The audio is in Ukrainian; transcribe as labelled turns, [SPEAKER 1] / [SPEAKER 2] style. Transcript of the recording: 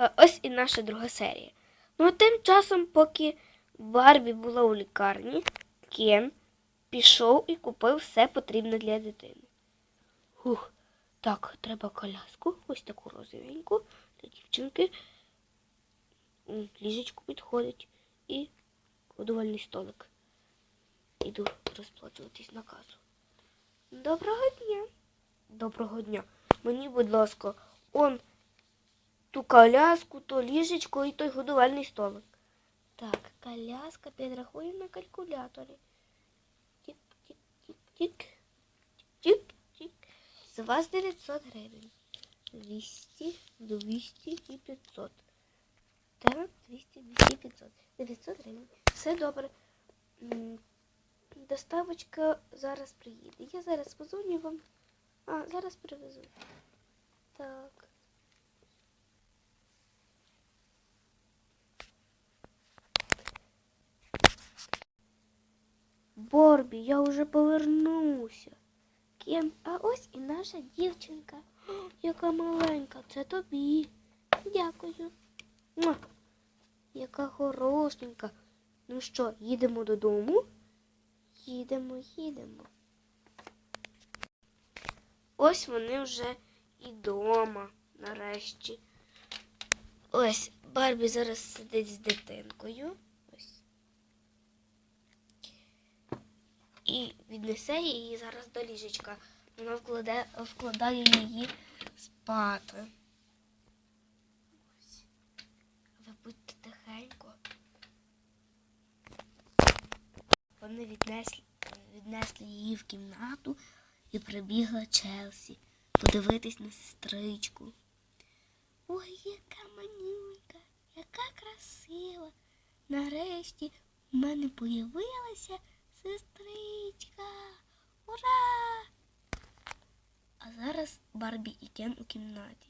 [SPEAKER 1] А ось і наша друга серія. Ну а тим часом, поки Барбі була у лікарні, Кен пішов і купив все потрібне для дитини. Хух, так, треба коляску, ось таку розовеньку для дівчинки. Ліжечку підходить і годувальний столик. Іду розплачуватись на касу. Доброго дня. Доброго дня. Мені, будь ласка, он ту коляску, то ліжечко і той годувальний столик. Так, коляска підрахуємо на калькуляторі. Тік-тік-тік-тік. Тік-тік. З вас 900 гривень. 200, 200 і 500. Так, 200, 200, 500. 900 гривень. Все добре. Доставочка зараз приїде. Я зараз позвоню вам. А, зараз привезу. Так. Борбі, я вже повернувся. Кен, а ось і наша дівчинка. Яка маленька, це тобі. Дякую. Муа. Яка хорошенька. Ну що, їдемо додому? Їдемо, їдемо. Ось вони вже і дома, нарешті. Ось Барбі зараз сидить з дитинкою. І віднесе її зараз до ліжечка. Вона вкладе, вкладає її спати. Ви будьте тихенько. Вони віднесли, віднесли її в кімнату і прибігла Челсі подивитись на сестричку. Ой, яка манюнька, яка красива. Нарешті в мене появилася сестричка. Ура! А зараз Барбі і Кен у кімнаті.